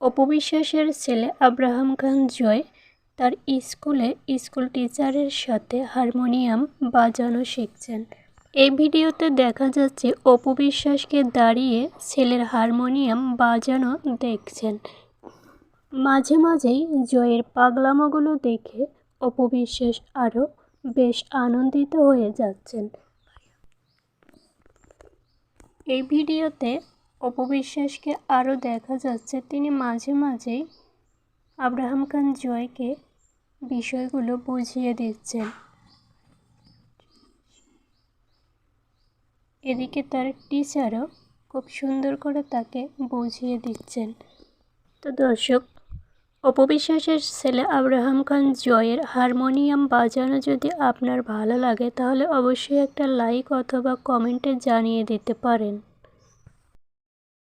অপবিশ্বাসের ছেলে আব্রাহাম খান জয় তার স্কুলে স্কুল টিচারের সাথে হারমোনিয়াম বাজানো শিখছেন। এই ভিডিওতে দেখা যাচ্ছে অপু বিশ্বাসকে দাঁড়িয়ে ছেলের হারমোনিয়াম বাজানো দেখছেন। মাঝে মাঝেই জয়ের পাগলামোগুলো দেখে অপু বিশ্বাস আরও বেশ আনন্দিত হয়ে যাচ্ছেন। এই ভিডিওতে অপবিশ্বাসকে আরও দেখা যাচ্ছে, তিনি মাঝে মাঝেই আব্রাহাম খান জয়কে বিষয়গুলো বুঝিয়ে দিচ্ছেন। এদিকে তার টিচারও খুব সুন্দর করে তাকে বুঝিয়ে দিচ্ছেন। তো দর্শক, অপবিশ্বাসের ছেলে আব্রাহাম খান জয়ের হারমোনিয়াম বাজানো যদি আপনার ভালো লাগে, তাহলে অবশ্যই একটা লাইক অথবা কমেন্টে জানিয়ে দিতে পারেন।